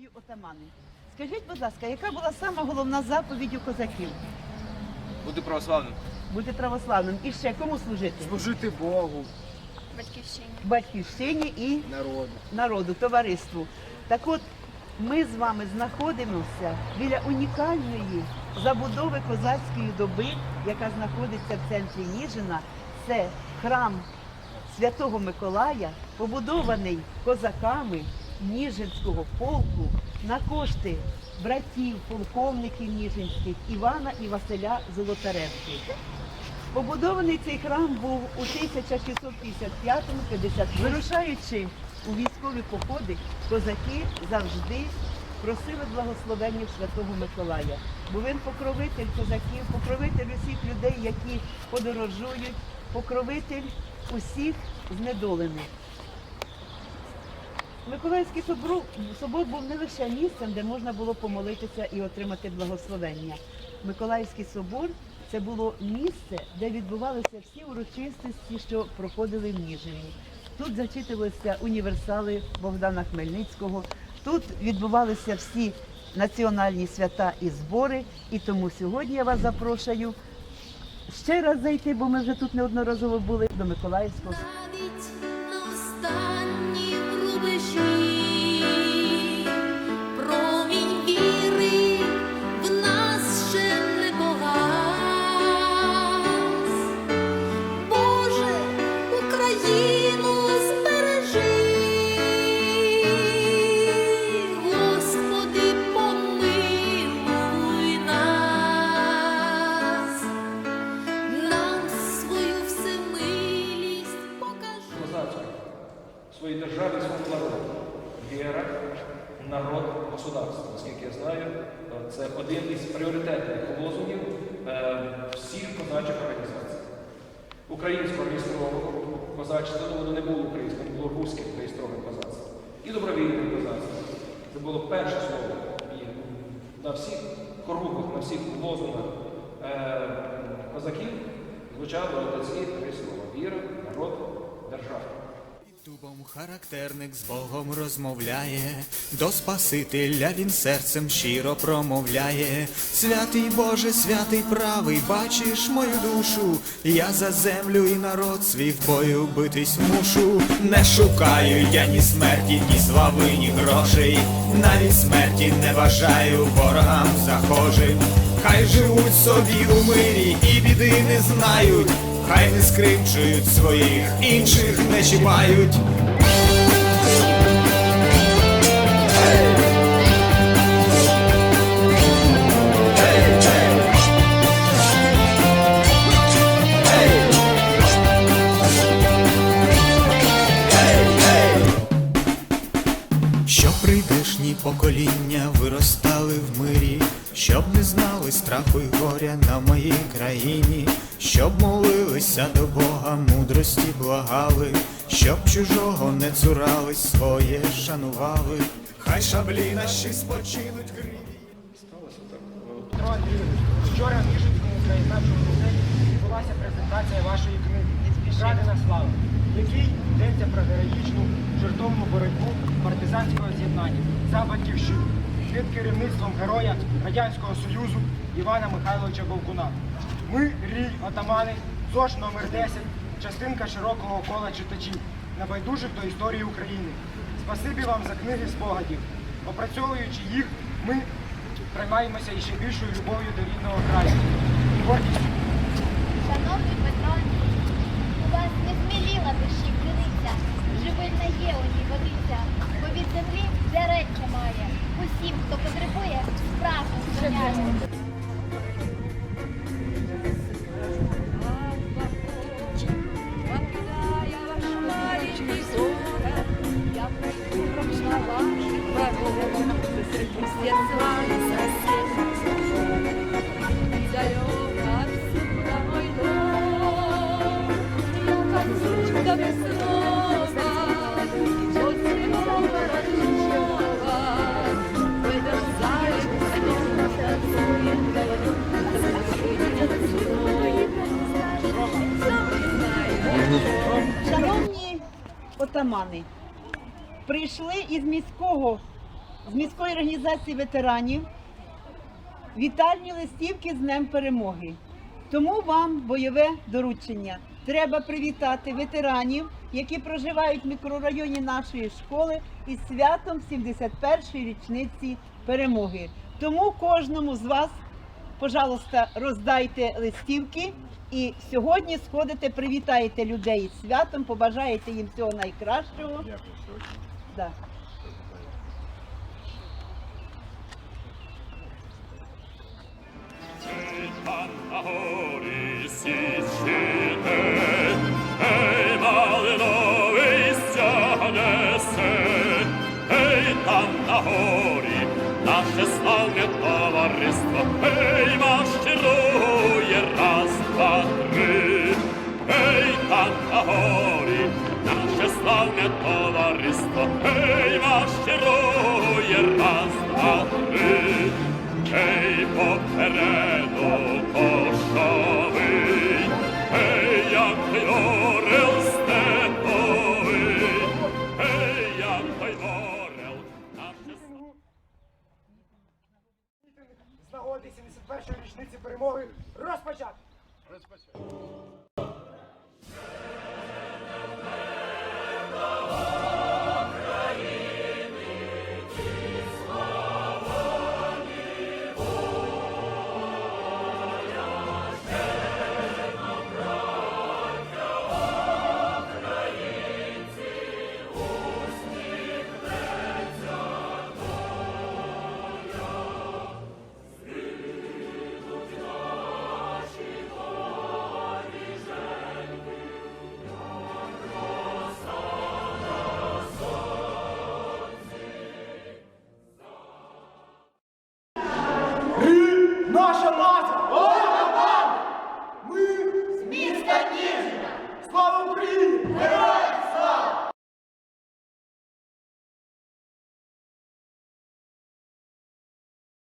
мною отамани. Скажіть, будь ласка, яка була сама головна заповідь у козаків? Бути православним. Бути православним. І ще кому служити? Служити Богу, Батьківщині. Батьківщині і народу. народу, товариству. Так от ми з вами знаходимося біля унікальної забудови козацької доби, яка знаходиться в центрі Ніжина. Це храм Святого Миколая, побудований козаками Ніжинського полку на кошти братів, полковників Ніжинських Івана і Василя Золотаревських. Побудований цей храм був у 1655-50. Вирушаючи у військові походи, козаки завжди просили благословення Святого Миколая. Бо він покровитель козаків, покровитель усіх людей, які подорожують, покровитель усіх знедолених. Миколаївський собор, собор був не лише місцем, де можна було помолитися і отримати благословення. Миколаївський собор це було місце, де відбувалися всі урочистості, що проходили в Ніжині. Тут зачитувалися універсали Богдана Хмельницького, тут відбувалися всі національні свята і збори. І тому сьогодні я вас запрошую ще раз зайти, бо ми вже тут неодноразово були до Миколаївського своїй державі, своєму народі. Віра, народ, государство. Наскільки я знаю, це один із пріоритетних лозунгів е, всіх козачих організацій. Українського реєстрованого козачества, ну воно не було українським, було руським реєстроване козацтво. І добровільне козацтво. Це було перше слово на всіх кругах, на всіх лозунгах е, козаків звучало ці три слова. Віра, народ, держава. Дубом характерник з Богом розмовляє, до Спасителя він серцем щиро промовляє. Святий Боже, святий правий, бачиш мою душу, я за землю і народ свій в бою битись мушу. Не шукаю я ні смерті, ні слави, ні грошей, навіть смерті не бажаю ворогам захожим. Хай живуть собі у мирі і біди не знають. Хай не скривджують своїх, інших не чіпають. Щоб прийдешні покоління виростали в мирі, щоб не знали страху й горя на моїй країні, щоб молилися до Бога, мудрості благали, щоб чужого не цурались, своє шанували. Хай шаблі наші спочинуть. Петро Андрійович, вчора в Ніжинському краєзнавчому музеї відбулася презентація вашої книги Крадена слава, в якій йдеться про героїчну жертовну боротьбу партизанського з'єднання за батьківщину під керівництвом героя Радянського Союзу Івана Михайловича Бовкуна. Ми, рій отамани, ЗОЖ номер 10 частинка широкого кола читачів, небайдужих до історії України. Спасибі вам за книги спогадів. Опрацьовуючи їх, ми приймаємося іще більшою любов'ю до рідного краю. Шановні отамани, прийшли із міського з міської організації ветеранів вітальні листівки з Днем Перемоги. Тому вам бойове доручення. Треба привітати ветеранів, які проживають в мікрорайоні нашої школи із святом 71-ї річниці перемоги. Тому кожному з вас, пожалуйста, роздайте листівки і сьогодні сходите, привітаєте людей з святом, побажаєте їм всього найкращого. Дякую. Да. Ей, славне товариство, ей, марширує раз, два, три, ей, попереду кошовий, ей, як орел степовий, ей, як той орел, наше З нагоди 71-ї річниці перемоги розпочати! Розпочати.